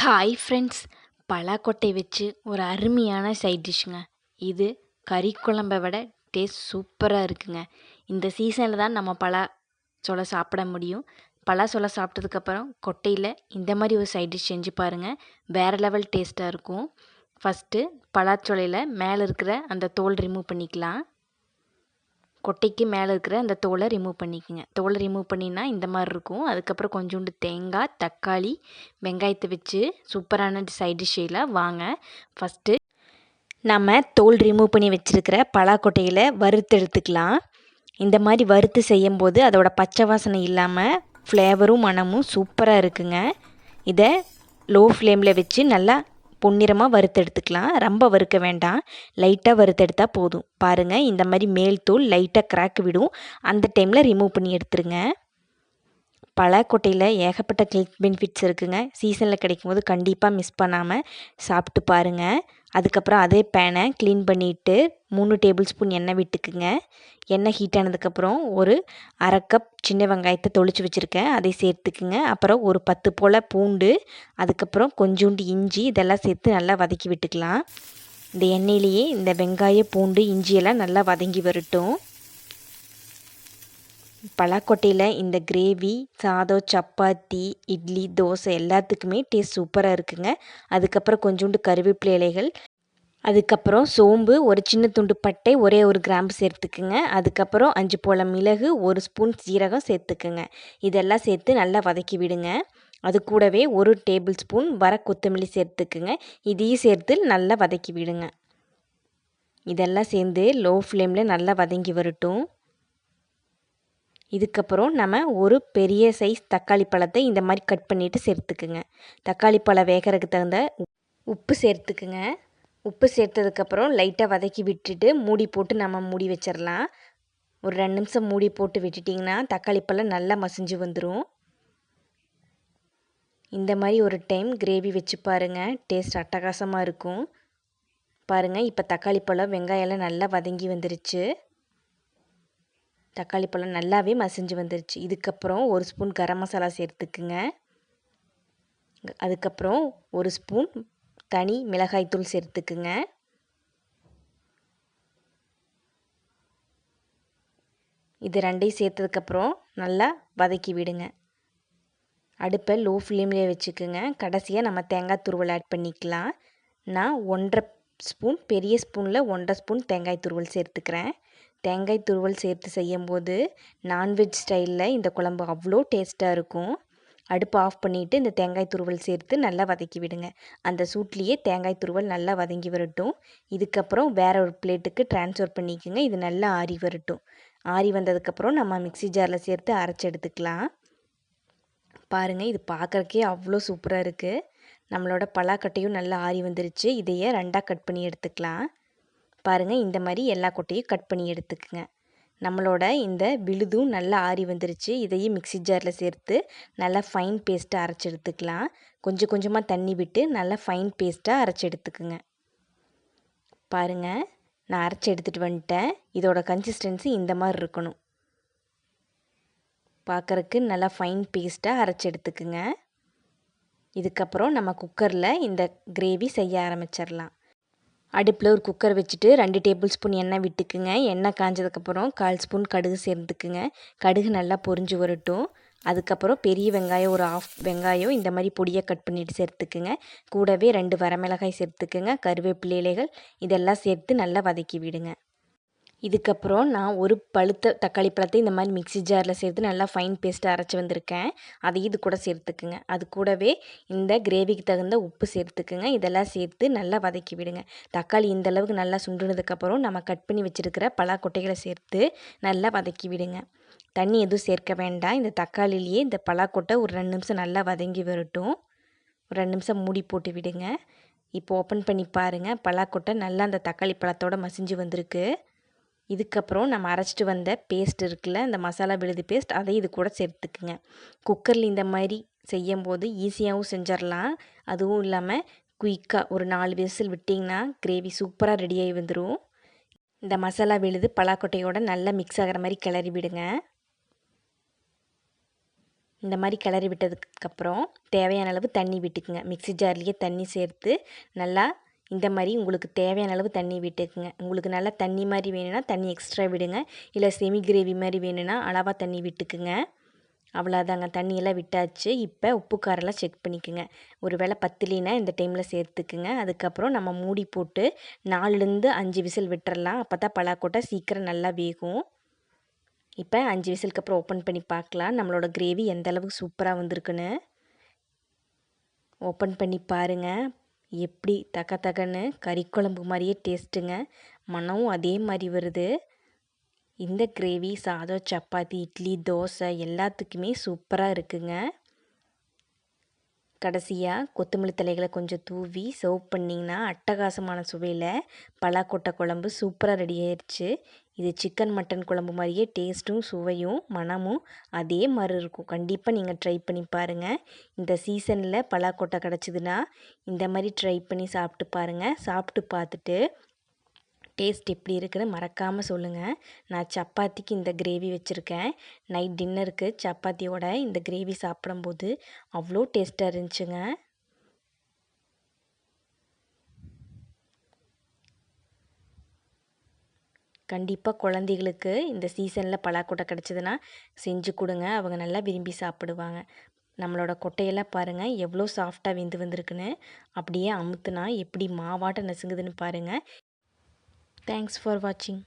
Hi friends பலாக்கொட்டை வச்சு ஒரு அருமையான சைட் டிஷ்ஷுங்க இது கறி குழம்ப விட டேஸ்ட் சூப்பராக இருக்குங்க. இந்த சீசனில் தான் நம்ம பலா சொலை சாப்பிட முடியும். பலா சொலை சாப்பிட்டதுக்கப்புறம் கொட்டையில் இந்த மாதிரி ஒரு சைட் டிஷ் செஞ்சு பாருங்கள் வேறு லெவல் டேஸ்ட்டாக இருக்கும். ஃபஸ்ட்டு பலாச்சொலையில் மேலே இருக்கிற அந்த தோல் ரிமூவ் பண்ணிக்கலாம். கொட்டைக்கு மேலே இருக்கிற அந்த தோலை ரிமூவ் பண்ணிக்கோங்க. தோலை ரிமூவ் பண்ணினா இந்த மாதிரி இருக்கும். அதுக்கப்புறம் கொஞ்சோண்டு தேங்காய் தக்காளி வெங்காயத்தை வச்சு சூப்பரான சைட் டிஷ்ஷில் வாங்க. ஃபஸ்ட்டு நம்ம தோல் ரிமூவ் பண்ணி வச்சுருக்கிற பலாக்கொட்டையில் வறுத்து எடுத்துக்கலாம். இந்த மாதிரி வறுத்து செய்யும்போது அதோடய பச்சை வாசனை இல்லாமல் ஃப்ளேவரும் மணமும் சூப்பராக இருக்குங்க. இதை லோ ஃப்ளேமில் வச்சு நல்லா பொன்னிறமாக வறுத்து எடுத்துக்கலாம் ரொம்ப வறுக்க வேண்டாம். லைட்டாக வறுத்தெடுத்தால் போதும். பாருங்கள் இந்த மாதிரி மேல் தூள் லைட்டாக கிராக் விடும். அந்த டைமில் ரிமூவ் பண்ணி எடுத்துருங்க. பலாக்கொட்டையில் ஏகப்பட்ட ஹெல்த் பெனிஃபிட்ஸ் இருக்குதுங்க சீசனில் கிடைக்கும் போது கண்டிப்பாக மிஸ் பண்ணாமல் சாப்பிட்டு பாருங்கள் அதுக்கப்புறம் அதே பேனை க்ளீன் பண்ணிவிட்டு மூணு டேபிள் ஸ்பூன் எண்ணெய் விட்டுக்குங்க. எண்ணெய் ஹீட் ஆனதுக்கப்புறம் ஒரு அரை கப் சின்ன வெங்காயத்தை தொளிச்சு வச்சுருக்கேன். அதை சேர்த்துக்குங்க. அப்புறம் ஒரு பத்து போல் பூண்டு அதுக்கப்புறம் கொஞ்சோண்டு இஞ்சி இதெல்லாம் சேர்த்து நல்லா வதக்கி விட்டுக்கலாம். இந்த எண்ணெயிலேயே இந்த வெங்காய பூண்டு இஞ்சியெல்லாம் நல்லா வதங்கி வரட்டும். பலாக்கொட்டையில் இந்த கிரேவி சாதம் சப்பாத்தி இட்லி தோசை எல்லாத்துக்குமே டேஸ்ட் சூப்பராக இருக்குங்க. அதுக்கப்புறம் கொஞ்சோண்டு கருவேப்பிலை இலைகள். அதுக்கப்புறம் சோம்பு ஒரு சின்ன துண்டு பட்டை ஒரே ஒரு கிராம்பு சேர்த்துக்குங்க. அதுக்கப்புறம் அஞ்சு போல் மிளகு ஒரு ஸ்பூன் சீரகம் சேர்த்துக்குங்க. இதெல்லாம் சேர்த்து நல்லா வதக்கி விடுங்க. அது கூடவே ஒரு டேபிள் ஸ்பூன் வர கொத்தமல்லி சேர்த்துக்குங்க. இதையும் சேர்த்து நல்லா வதக்கி விடுங்க. இதெல்லாம் சேர்ந்து லோ ஃப்ளேமில் நல்லா வதங்கி வரட்டும். இதுக்கப்புறம் நம்ம ஒரு பெரிய சைஸ் தக்காளி பழத்தை இந்த மாதிரி கட் பண்ணிவிட்டு சேர்த்துக்குங்க. தக்காளி பழம் வேகிறதுக்கு தகுந்த உப்பு சேர்த்துக்குங்க. உப்பு சேர்த்ததுக்கப்புறம் லைட்டாக வதக்கி விட்டுட்டு மூடி போட்டு நம்ம மூடி வச்சிடலாம் ஒரு ரெண்டு நிமிஷம் மூடி போட்டு விட்டுட்டிங்கன்னா தக்காளி பழம் நல்லா மசிஞ்சு வந்துடும் இந்த மாதிரி ஒரு டைம் கிரேவி வச்சு பாருங்கள் டேஸ்ட் அட்டகாசமாக இருக்கும். பாருங்கள் இப்போ தக்காளி பழம் வெங்காயம்லாம் நல்லா வதங்கி வந்துருச்சு. தக்காளி பழம் நல்லாவே மசிஞ்சு வந்துருச்சு. இதுக்கப்புறம் ஒரு ஸ்பூன் கரம் மசாலா சேர்த்துக்குங்க. அதுக்கப்புறம் ஒரு ஸ்பூன் தனி மிளகாய்த்தூள் சேர்த்துக்குங்க. இது ரெண்டையும் சேர்த்ததுக்கப்புறம் நல்லா வதக்கி விடுங்க. அடுப்பை லோ ஃப்ளேம்லேயே வச்சுக்கோங்க. கடைசியாக நம்ம தேங்காய் துருவல் ஆட் பண்ணிக்கலாம். நான் ஒன்றரை ஸ்பூன் பெரிய ஸ்பூனில் ஒன்றரை ஸ்பூன் தேங்காய் துருவல் சேர்த்துக்கிறேன். தேங்காய் துருவல் சேர்த்து செய்யும்போது நான்வெஜ் ஸ்டைலில் இந்த குழம்பு அவ்வளோ டேஸ்ட்டாக இருக்கும். அடுப்பு ஆஃப் பண்ணிவிட்டு இந்த தேங்காய் துருவல் சேர்த்து நல்லா வதக்கி விடுங்க. அந்த சூட்லேயே தேங்காய் துருவல் நல்லா வதங்கி வரட்டும். இதுக்கப்புறம் வேற ஒரு பிளேட்டுக்கு ட்ரான்ஸ்ஃபர் பண்ணிக்கோங்க. இது நல்லா ஆறி வரட்டும். ஆறி வந்ததுக்கப்புறம் நம்ம மிக்சி ஜாரில் சேர்த்து அரைச்சி எடுத்துக்கலாம். பாருங்கள் இது பார்க்குறக்கே அவ்வளோ சூப்பராக இருக்குது நம்மளோட பலாக்கட்டையும் நல்லா ஆறி வந்துருச்சு. இதையே ரெண்டாக கட் பண்ணி எடுத்துக்கலாம். பாருங்கள் இந்த மாதிரி எல்லா கொட்டையும் கட் பண்ணி எடுத்துக்குங்க. நம்மளோட இந்த விழுதும் நல்லா ஆறி வந்துருச்சு. இதையும் மிக்சி ஜாரில் சேர்த்து நல்லா ஃபைன் பேஸ்ட்டாக அரைச்சி எடுத்துக்கலாம். கொஞ்சம் கொஞ்சமாக தண்ணி விட்டு நல்லா ஃபைன் பேஸ்ட்டாக அரைச்சி எடுத்துக்குங்க. பாருங்கள் நான் அரைச்சி எடுத்துகிட்டு வந்துட்டேன். இதோட கன்சிஸ்டன்சி இந்த மாதிரி இருக்கணும். பார்க்குறக்கு நல்லா ஃபைன் பேஸ்ட்டாக அரைச்சி எடுத்துக்குங்க. இதுக்கப்புறம் நம்ம குக்கரில் இந்த கிரேவி செய்ய ஆரம்பிச்சிடலாம். அடுப்பில் ஒரு குக்கர் வச்சுட்டு ரெண்டு டேபிள் ஸ்பூன் எண்ணெய் விட்டுக்குங்க. எண்ணெய் காஞ்சதுக்கப்புறம் கால் ஸ்பூன் கடுகு சேர்த்துக்குங்க கடுகு நல்லா பொரிஞ்சு வரட்டும். அதுக்கப்புறம் பெரிய வெங்காயம் ஒரு ஆஃப் வெங்காயம் இந்த மாதிரி பொடியாக கட் பண்ணிவிட்டு சேர்த்துக்குங்க. கூடவே ரெண்டு வரமிளகாய் சேர்த்துக்குங்க. கருவேப்பிலை இலைகள் இதெல்லாம் சேர்த்து நல்லா வதக்கி விடுங்க. இதுக்கப்புறம் நான் ஒரு பழுத்த தக்காளி பழத்தை இந்த மாதிரி மிக்சி ஜாரில் சேர்த்து நல்லா ஃபைன் பேஸ்ட்டாக அரைச்சி வந்திருக்கேன். அதை இது கூட சேர்த்துக்குங்க. அது கூடவே இந்த கிரேவிக்கு தகுந்த உப்பு சேர்த்துக்குங்க. இதெல்லாம் சேர்த்து நல்லா வதக்கி விடுங்க. தக்காளி இந்த அளவுக்கு நல்லா சுண்டுனதுக்கப்புறம் நம்ம கட் பண்ணி வச்சுருக்கிற பலாக்கொட்டைகளை சேர்த்து நல்லா வதக்கி விடுங்க. தண்ணி எதுவும் சேர்க்க வேண்டாம். இந்த தக்காளிலேயே இந்த பலாக்கொட்டை ஒரு ரெண்டு நிமிஷம் நல்லா வதங்கி வரட்டும். ஒரு ரெண்டு நிமிஷம் மூடி போட்டு விடுங்க. இப்போ ஓப்பன் பண்ணி பாருங்கள் பலாக்கொட்டை நல்லா அந்த தக்காளி பழத்தோடு மசிஞ்சு வந்திருக்கு. இதுக்கப்புறம் நம்ம அரைச்சிட்டு வந்த பேஸ்ட் இருக்குல்ல இந்த மசாலா விழுது பேஸ்ட் அதை இது கூட சேர்த்துக்குங்க. குக்கரில் இந்த மாதிரி செய்யும்போது ஈஸியாகவும் செஞ்சிடலாம் அதுவும் இல்லாமல் குயிக்காக ஒரு நாலு விசில் விட்டிங்கன்னா கிரேவி சூப்பராக ரெடியாகி வந்துடும் இந்த மசாலா விழுது பலாக்கொட்டையோட நல்லா மிக்ஸ் ஆகிற மாதிரி கிளறி விடுங்க. இந்த மாதிரி கிளறி விட்டதுக்கப்புறம் தேவையான அளவு தண்ணி விட்டுக்குங்க. மிக்ஸி ஜார்லேயே தண்ணி சேர்த்து நல்லா இந்த மாதிரி உங்களுக்கு தேவையான அளவு தண்ணி விட்டுக்குங்க. உங்களுக்கு நல்லா தண்ணி மாதிரி வேணும்னா தண்ணி எக்ஸ்ட்ரா விடுங்க. இல்லை செமி கிரேவி மாதிரி வேணும்னா அளவாக தண்ணி விட்டுக்குங்க. அவ்வளோதாங்க தண்ணியெல்லாம் விட்டாச்சு. இப்போ உப்பு காரெல்லாம் செக் பண்ணிக்கோங்க. ஒரு வேளை பத்துலினா இந்த டைமில் சேர்த்துக்குங்க. அதுக்கப்புறம் நம்ம மூடி போட்டு நாலுலேருந்து அஞ்சு விசில் விட்டுறலாம். அப்போ தான் பலாக்கொட்டை சீக்கிரம் நல்லா வேகும். இப்போ அஞ்சு விசிலுக்கு அப்புறம் ஓப்பன் பண்ணி பார்க்கலாம். நம்மளோட கிரேவி எந்த அளவுக்கு சூப்பராக வந்திருக்குன்னு. ஓப்பன் பண்ணி பாருங்கள் எப்படி தக்க தக்கன்னு கறி குழம்பு மாதிரியே டேஸ்ட்டுங்க. மனமும் அதே மாதிரி வருது. இந்த கிரேவி சாதம் சப்பாத்தி இட்லி தோசை எல்லாத்துக்குமே சூப்பராக இருக்குங்க. கடைசியாக கொத்தமல்லி தலைகளை கொஞ்சம் தூவி சர்வ் பண்ணிங்கன்னா அட்டகாசமான சுவையில் பலாக்கொட்டை குழம்பு சூப்பராக ரெடி ஆயிடுச்சு இது சிக்கன் மட்டன் குழம்பு மாதிரியே டேஸ்ட்டும் சுவையும் மனமும் அதே மாதிரி இருக்கும். கண்டிப்பாக நீங்கள் ட்ரை பண்ணி பாருங்கள் இந்த சீசனில் பலாக்கொட்டை கிடச்சிதுன்னா இந்த மாதிரி ட்ரை பண்ணி சாப்பிட்டு பாருங்கள் சாப்பிட்டு பார்த்துட்டு டேஸ்ட் எப்படி இருக்குன்னு மறக்காமல் சொல்லுங்கள் நான் சப்பாத்திக்கு இந்த கிரேவி வச்சுருக்கேன். நைட் டின்னருக்கு சப்பாத்தியோட இந்த கிரேவி சாப்பிடும்போது அவ்வளோ டேஸ்ட்டாக இருந்துச்சுங்க. கண்டிப்பாக குழந்தைகளுக்கு இந்த சீசனில் பலாக்கொட்டை கிடச்சிதுன்னா செஞ்சு கொடுங்க. அவங்க நல்லா விரும்பி சாப்பிடுவாங்க. நம்மளோட கொட்டையெல்லாம் பாருங்கள் எவ்வளோ சாஃப்டாக வெந்து வந்திருக்குன்னு. அப்படியே அமுத்துனா எப்படி மாவாட்ட நசுங்குதுன்னு பாருங்கள் தேங்க்ஸ் ஃபார் வாட்சிங்